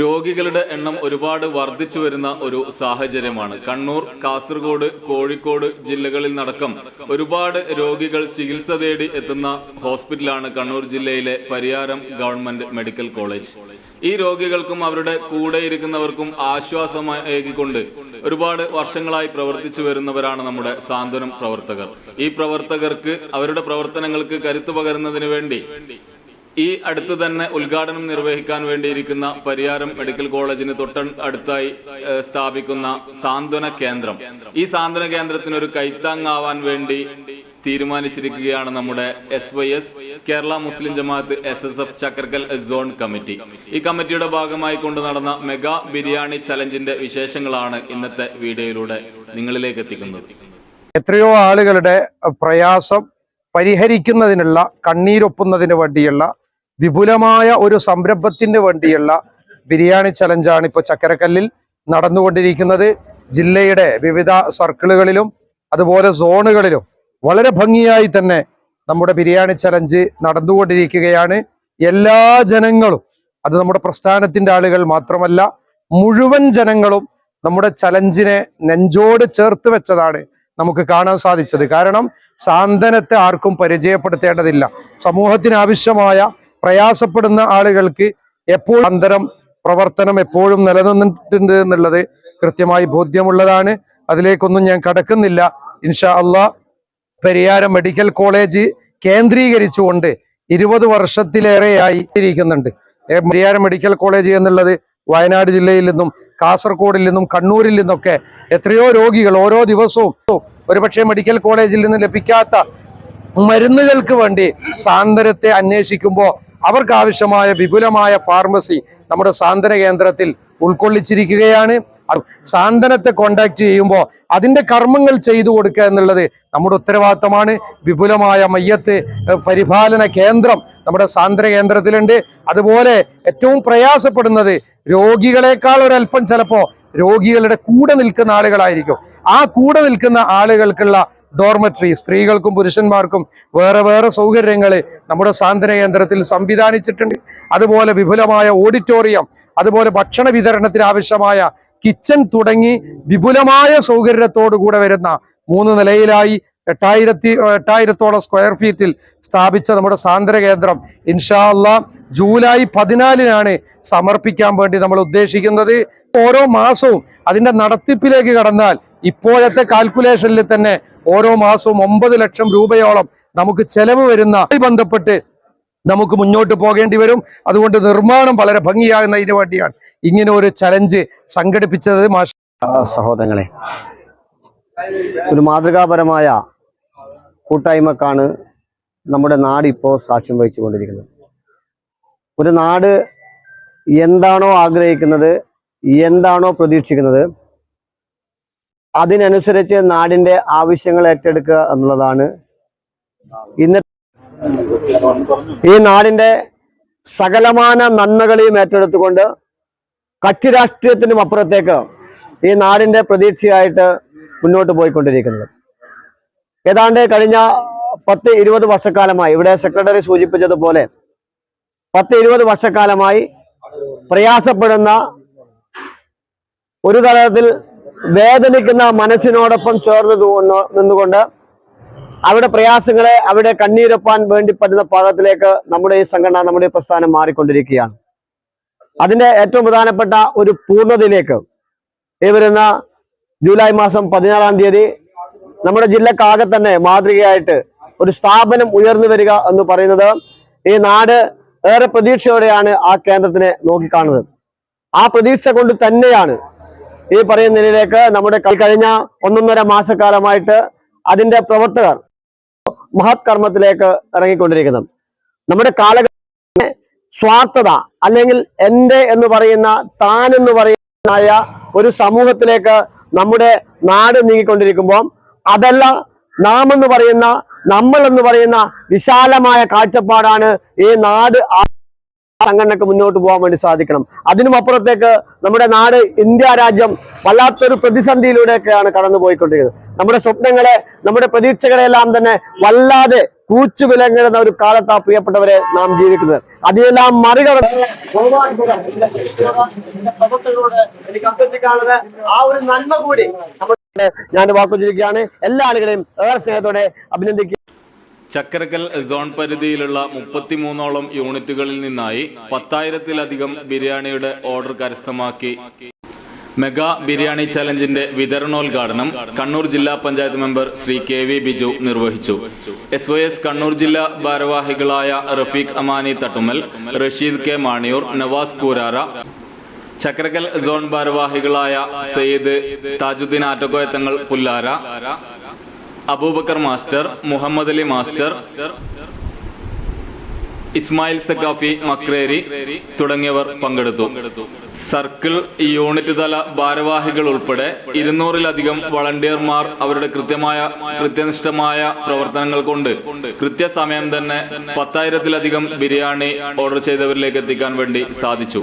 രോഗികളുടെ എണ്ണം ഒരുപാട് വർദ്ധിച്ചു വരുന്ന ഒരു സാഹചര്യമാണ്. കണ്ണൂർ കാസർഗോഡ് കോഴിക്കോട് ജില്ലകളിൽ നടക്കം ഒരുപാട് രോഗികൾ ചികിത്സ തേടി എത്തുന്ന ഹോസ്പിറ്റലാണ് കണ്ണൂർ ജില്ലയിലെ പരിയാരം ഗവൺമെന്റ് മെഡിക്കൽ കോളേജ്. ഈ രോഗികൾക്കും അവരുടെ കൂടെ ഇരിക്കുന്നവർക്കും ആശ്വാസമേകിക്കൊണ്ട് ഒരുപാട് വർഷങ്ങളായി പ്രവർത്തിച്ചു വരുന്നവരാണ് നമ്മുടെ സാന്ത്വനം പ്രവർത്തകർ. ഈ പ്രവർത്തകർക്ക് അവരുടെ പ്രവർത്തനങ്ങൾക്ക് കരുത്തു പകരുന്നതിന് വേണ്ടി ഈ അടുത്ത് തന്നെ ഉദ്ഘാടനം നിർവഹിക്കാൻ വേണ്ടിയിരിക്കുന്ന പരിയാരം മെഡിക്കൽ കോളേജിന് തൊട്ട അടുത്തായി സ്ഥാപിക്കുന്ന സാന്ത്വന കേന്ദ്രം. ഈ സാന്ത്വന കേന്ദ്രത്തിന് ഒരു കൈത്താങ്ങാവാൻ വേണ്ടി തീരുമാനിച്ചിരിക്കുകയാണ് നമ്മുടെ S Y S Kerala Muslim Jamaath S S F Chakrakkal zone committee ഈ കമ്മിറ്റിയുടെ ഭാഗമായി കൊണ്ട് നടന്ന മെഗാ ബിരിയാണി ചലഞ്ചിന്റെ വിശേഷങ്ങളാണ് ഇന്നത്തെ വീഡിയോയിലൂടെ നിങ്ങളിലേക്ക് എത്തിക്കുന്നത്. എത്രയോ ആളുകളുടെ പ്രയാസം പരിഹരിക്കുന്നതിനുള്ള കണ്ണീരൊപ്പുന്നതിന് വേണ്ടിയുള്ള വിപുലമായ ഒരു സംരംഭത്തിന് വേണ്ടിയുള്ള ബിരിയാണി ചലഞ്ചാണ് ഇപ്പോൾ ചക്കരക്കല്ലിൽ നടന്നുകൊണ്ടിരിക്കുന്നത്. ജില്ലയുടെ വിവിധ സർക്കിളുകളിലും അതുപോലെ സോണുകളിലും വളരെ ഭംഗിയായി തന്നെ നമ്മുടെ ബിരിയാണി ചലഞ്ച് നടന്നുകൊണ്ടിരിക്കുകയാണ്. എല്ലാ ജനങ്ങളും അത് നമ്മുടെ പ്രസ്ഥാനത്തിന്റെ ആളുകൾ മാത്രമല്ല മുഴുവൻ ജനങ്ങളും നമ്മുടെ ചലഞ്ചിനെ നെഞ്ചോട് ചേർത്ത് വെച്ചതാണ് നമുക്ക് കാണാൻ സാധിച്ചത്. കാരണം സാന്ത്വനത്തെ ആർക്കും പരിചയപ്പെടുത്തേണ്ടതില്ല. സമൂഹത്തിന് ആവശ്യമായ പ്രയാസപ്പെടുന്ന ആളുകൾക്ക് എപ്പോഴും അന്തരം പ്രവർത്തനം എപ്പോഴും നിലനിന്നിട്ടുണ്ട് എന്നുള്ളത് കൃത്യമായി ബോധ്യമുള്ളതാണ്. അതിലേക്കൊന്നും ഞാൻ കടക്കുന്നില്ല. ഇൻഷാ അള്ളാ പെരിയാരം മെഡിക്കൽ കോളേജ് കേന്ദ്രീകരിച്ചുകൊണ്ട് ഇരുപത് വർഷത്തിലേറെയായി ഇരിക്കുന്നുണ്ട്. പെരിയാരം മെഡിക്കൽ കോളേജ് എന്നുള്ളത് വയനാട് ജില്ലയിൽ നിന്നും കാസർഗോഡിൽ നിന്നും കണ്ണൂരിൽ നിന്നൊക്കെ എത്രയോ രോഗികൾ ഓരോ ദിവസവും ഒരുപക്ഷെ മെഡിക്കൽ കോളേജിൽ നിന്ന് ലഭിക്കാത്ത മരുന്നുകൾക്ക് വേണ്ടി സാന്ദ്രത്തെ അന്വേഷിക്കുമ്പോൾ അവർക്ക് ആവശ്യമായ വിപുലമായ ഫാർമസി നമ്മുടെ സാന്ത്വന കേന്ദ്രത്തിൽ ഉൾക്കൊള്ളിച്ചിരിക്കുകയാണ്. സാന്ത്വനത്തെ കോണ്ടാക്ട് ചെയ്യുമ്പോൾ അതിന്റെ കർമ്മങ്ങൾ ചെയ്തു കൊടുക്കുക എന്നുള്ളത് നമ്മുടെ ഉത്തരവാദിത്തമാണ്. വിപുലമായ മയ്യത്ത് പരിപാലന കേന്ദ്രം നമ്മുടെ സാന്ത്വന കേന്ദ്രത്തിലുണ്ട്. അതുപോലെ ഏറ്റവും പ്രയാസപ്പെടുന്നത് രോഗികളെക്കാൾ ഒരല്പം ചിലപ്പോ രോഗികളുടെ കൂടെ നിൽക്കുന്ന ആളുകളായിരിക്കും. ആ കൂടെ നിൽക്കുന്ന ആളുകൾക്കുള്ള ഡോർമെട്രി സ്ത്രീകൾക്കും പുരുഷന്മാർക്കും വേറെ വേറെ സൗകര്യങ്ങൾ നമ്മുടെ സാന്ത്വന കേന്ദ്രത്തിൽ സംവിധാനിച്ചിട്ടുണ്ട്. അതുപോലെ വിപുലമായ ഓഡിറ്റോറിയം അതുപോലെ ഭക്ഷണ വിതരണത്തിന് ആവശ്യമായ കിച്ചൺ തുടങ്ങി വിപുലമായ സൗകര്യത്തോടു കൂടെ വരുന്ന മൂന്ന് നിലയിലായി എട്ടായിരത്തി എട്ടായിരത്തോളം സ്ക്വയർ ഫീറ്റിൽ സ്ഥാപിച്ച നമ്മുടെ സാന്ദ്ര കേന്ദ്രം. ഇൻഷാ അള്ളാ ജൂലൈ പതിനാലിനാണ് സമർപ്പിക്കാൻ വേണ്ടി നമ്മൾ ഉദ്ദേശിക്കുന്നത്. ഓരോ മാസവും അതിന്റെ നടത്തിപ്പിലേക്ക് കടന്നാൽ ഇപ്പോഴത്തെ കാൽക്കുലേഷനിൽ തന്നെ ഓരോ മാസവും ഒമ്പത് ലക്ഷം രൂപയോളം നമുക്ക് ചെലവ് വരുന്ന ബന്ധപ്പെട്ട് നമുക്ക് മുന്നോട്ട് പോകേണ്ടി വരും. അതുകൊണ്ട് നിർമ്മാണം വളരെ ഭംഗിയാകുന്നതിന് വേണ്ടിയാണ് ഇങ്ങനെ ഒരു ചലഞ്ച് സംഘടിപ്പിച്ചത് സഹോദരങ്ങളെ ഒരു മാതൃകാപരമായ കൂട്ടായ്മക്കാണ് നമ്മുടെ നാട് ഇപ്പോൾ സാക്ഷ്യം വഹിച്ചുകൊണ്ടിരിക്കുന്നത്. ഒരു നാട് എന്താണോ ആഗ്രഹിക്കുന്നത് എന്താണോ പ്രതീക്ഷിക്കുന്നത് അതിനനുസരിച്ച് നാടിന്റെ ആവശ്യങ്ങൾ ഏറ്റെടുക്കുക എന്നുള്ളതാണ്. ഇന്ന് ഈ നാടിന്റെ സകലമാന നന്മകളെയും ഏറ്റെടുത്തുകൊണ്ട് കക്ഷി രാഷ്ട്രീയത്തിനും അപ്പുറത്തേക്ക് ഈ നാടിന്റെ പ്രതീക്ഷയായിട്ട് മുന്നോട്ട് പോയിക്കൊണ്ടിരിക്കുന്നത്. ഏതാണ്ട് കഴിഞ്ഞ പത്ത് ഇരുപത് വർഷക്കാലമായി ഇവിടെ സെക്രട്ടറി സൂചിപ്പിച്ചതുപോലെ പത്ത് ഇരുപത് വർഷക്കാലമായി പ്രയാസപ്പെടുന്ന ഒരു തലത്തിൽ വേദനിക്കുന്ന മനസ്സിനോടൊപ്പം ചേർന്ന് നിന്നുകൊണ്ട് അവിടെ പ്രയാസങ്ങളെ അവിടെ കണ്ണീരൊപ്പാൻ വേണ്ടി പറ്റുന്ന പാകത്തിലേക്ക് നമ്മുടെ ഈ സംഘടന നമ്മുടെ ഈ പ്രസ്ഥാനം മാറിക്കൊണ്ടിരിക്കുകയാണ്. അതിന്റെ ഏറ്റവും പ്രധാനപ്പെട്ട ഒരു പൂർണതയിലേക്ക് ഈ വരുന്ന ജൂലൈ മാസം പതിനാറാം തീയതി നമ്മുടെ ജില്ലക്കാകെ തന്നെ മാതൃകയായിട്ട് ഒരു സ്ഥാപനം ഉയർന്നു വരിക എന്ന് പറയുന്നത് ഈ നാട് ഏറെ പ്രതീക്ഷയോടെയാണ് ആ കേന്ദ്രത്തിനെ നോക്കിക്കാണുന്നത്. ആ പ്രതീക്ഷ കൊണ്ട് തന്നെയാണ് ഈ പറയുന്ന നിലയിലേക്ക് നമ്മുടെ കഴിഞ്ഞ ഒന്നൊന്നര മാസക്കാലമായിട്ട് അതിന്റെ പ്രവർത്തകർ മഹത് കർമ്മത്തിലേക്ക് ഇറങ്ങിക്കൊണ്ടിരിക്കുന്നത് നമ്മുടെ കാലഘട്ട സ്വാർത്ഥത അല്ലെങ്കിൽ എന്റെ എന്ന് പറയുന്ന താൻ എന്ന് പറയുന്ന ഒരു സമൂഹത്തിലേക്ക് നമ്മുടെ നാട് നീങ്ങിക്കൊണ്ടിരിക്കുമ്പോൾ അതല്ല നാം എന്ന് പറയുന്ന നമ്മൾ എന്ന് പറയുന്ന വിശാലമായ കാഴ്ചപ്പാടാണ് ഈ നാട് ആ സംഘടനക്ക് മുന്നോട്ട് പോകാൻ വേണ്ടി സാധിക്കണം. അതിനും അപ്പുറത്തേക്ക് നമ്മുടെ നാട് ഇന്ത്യ രാജ്യം വല്ലാത്തൊരു പ്രതിസന്ധിയിലൂടെയൊക്കെയാണ് കടന്നു പോയിക്കൊണ്ടിരിക്കുന്നത് നമ്മുടെ സ്വപ്നങ്ങളെ നമ്മുടെ പ്രതീക്ഷകളെല്ലാം തന്നെ വല്ലാതെ കൂച്ചു വിലങ്ങിടുന്ന ഒരു കാലത്താ പ്രിയപ്പെട്ടവരെ നാം ജീവിക്കുന്നത്. അതിനെല്ലാം മറികടന്ന് ആ ഒരു നന്മ കൂടി ഞാൻ വാക്കുചരിക്കുകയാണ് എല്ലാ ആളുകളെയും ഏറെ സ്നേഹത്തോടെ അഭിനന്ദിക്കുക ചക്കരക്കൽ സോൺ പരിധിയിലുള്ള മുപ്പത്തിമൂന്നോളം യൂണിറ്റുകളിൽ നിന്നായി പത്തായിരത്തിലധികം ബിരിയാണിയുടെ ഓർഡർ കരസ്ഥമാക്കി. മെഗാ ബിരിയാണി ചലഞ്ചിന്റെ വിതരണോദ്ഘാടനം കണ്ണൂർ ജില്ലാ panchayat member Shri K V Biju നിർവഹിച്ചു. എസ് വൈ എസ് കണ്ണൂർ ജില്ലാ ഭാരവാഹികളായ റഫീഖ് അമാനി തട്ടുമൽ റഷീദ് കെ മാണിയൂർ നവാസ് കൂരാറ ചക്രകൽ സോൺ ഭാരവാഹികളായ സയ്യിദ് താജുദ്ദീൻ ആറ്റക്കോയത്തങ്ങൾ പുല്ലാര അബൂബക്കർ മാസ്റ്റർ മുഹമ്മദ് അലി മാസ്റ്റർ ഇസ്മായിൽ സക്കാഫി മക്രേരി തുടങ്ങിയവർ പങ്കെടുത്തു. സർക്കിൾ യൂണിറ്റ് തല ഭാരവാഹികൾ ഉൾപ്പെടെ ഇരുന്നൂറിലധികം വളണ്ടിയർമാർ അവരുടെ കൃത്യമായ കൃത്യനിഷ്ഠമായ പ്രവർത്തനങ്ങൾ കൊണ്ട് കൃത്യസമയം തന്നെ പത്തായിരത്തിലധികം ബിരിയാണി ഓർഡർ ചെയ്തവരിലേക്ക് എത്തിക്കാൻ വേണ്ടി സാധിച്ചു.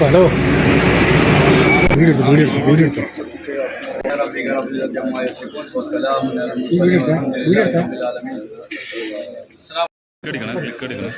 ഹലോ വീടെടുത്തു വീടെടുത്തു വീടെടുത്തു വീടെടുത്ത വീടെടുത്ത എടുക്കണം ക്ലിക്ക് എടുക്കണം